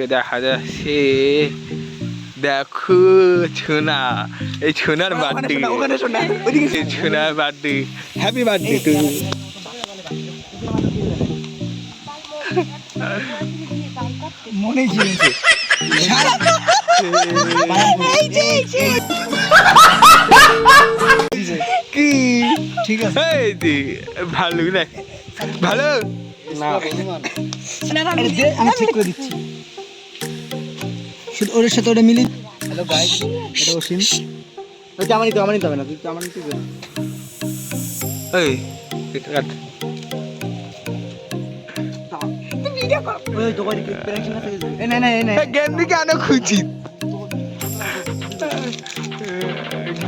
ছোনাকে দেখা যাচ্ছে। দেখো ছোনা এই ছোনার বার্থডে। না এই ছোনার বার্থডে। হ্যাপি বার্থডে টু মনে কি? ঠিক আছে। এই ভালো না। ভালো দে, আমি ঠিক করে দিচ্ছি। শুধু ওর সাথে ওটা মিলি হ্যালো গাইস এটা অসীম ওই জামা নিতে আমার নিতে হবে না। তুই এই কাট। ওই প্রেশন না না না। কেন খুঁজি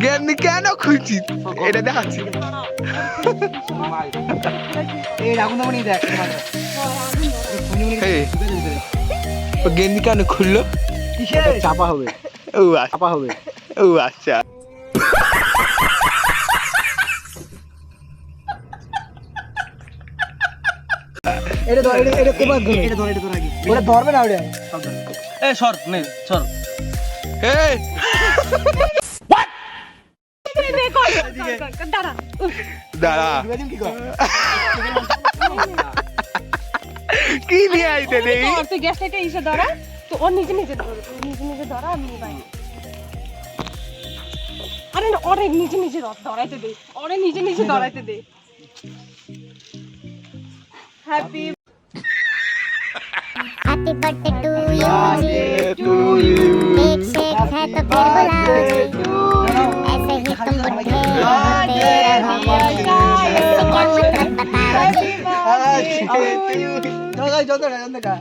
গেন্দি কেন খুঁজি এটা দেখাচ্ছি। এই রাগুন দামনি দেখ। ও গেন্দি কেন খুললো? চাপা হবে। ও আচ্ছা। চাপা হবে। ও আচ্ছা। এটা ধর এটা এটা কোবা গো এটা ধর এটা ধর আগে। ওটা ধরবে না ওটা। এ সর নে সর। এই! দাঁড়া। দাঁড়া। কি নিয়ে আইতে নেই তুই গ্যাস লাইটে এসে ধরা তো ও নিজে নিজে ধরো তুই নিজে নিজে ধরা আমি বাইরে আরে না ওরে নিজে নিজে ধর- ধরাইতে দে ওরে নিজে নিজে ধরাইতে দে happy happy birthday to you to you. एक शेक है तो फिर बुलाओ ऐसे ही तुम बुढ़े होते रहोगे इससे क्या मतलब बताओ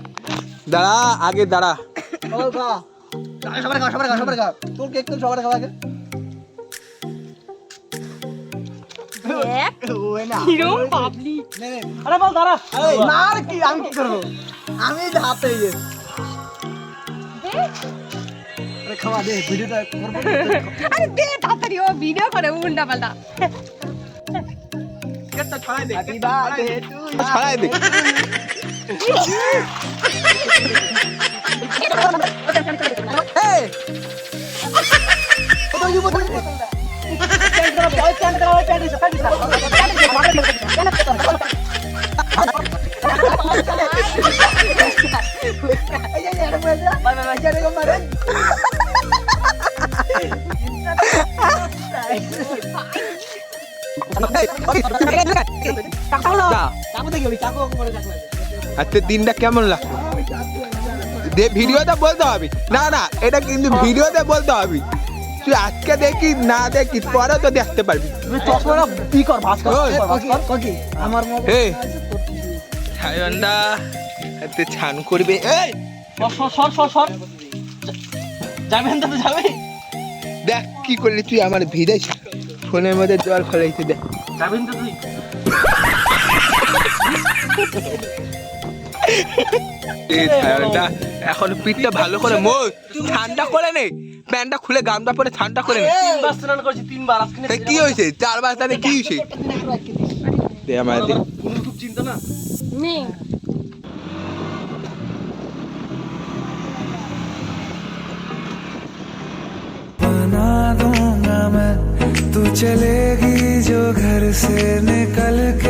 দাঁড়া আগে দাঁড়া। সবার খা সবার খা সবার খা তোর কেক তো সবার খাওয়া আগে। আমি হাতে খাওয়া দে ভিডিওটা আরে দে তাড়াতাড়ি ও ভিডিও করে উল্টা পাল্টা। হ্যাপি বার্থডে ছড়াই দে। আজকে দিনটা কেমন লাগছে ভিডিওতে বলতে হবে। না না এটা কিন্তু ভিডিওতে বলতে হবে। তুই আজকে দেখি না দেখি পরে তো দেখতে পারবি। তুমি চশমাটা ই কর ভাস কর ওই, ভাস কর ককি আমার এই। ছায়ন্দা এতে ছান করবে এই। সর সর সর সর যাবেন তো যাবে? দেখ কি করলি তুই আমার ভিড়েছ ফোনের মধ্যে জল ফলাইতে দেখ। যাবেন তো তুই? এই এখন পিঠটা ভালো করে মোর ঠান্ডা করে নে প্যান্টটা খুলে গামটা পরে ঠান্ডা করে নে তিনবার স্নান করেছি তিনবার আজকে তা কি হয়েছে চারবার তাহলে কি হয়েছে দে আমার দে খুব চিন্তা না নে बना दूंगा मैं तू चलेगी जो घर से निकल के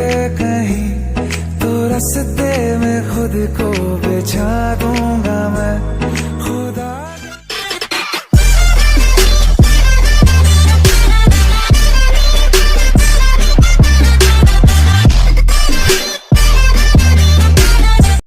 कहीं तो रास्ते में खुद को बिछा दूँगा मैं।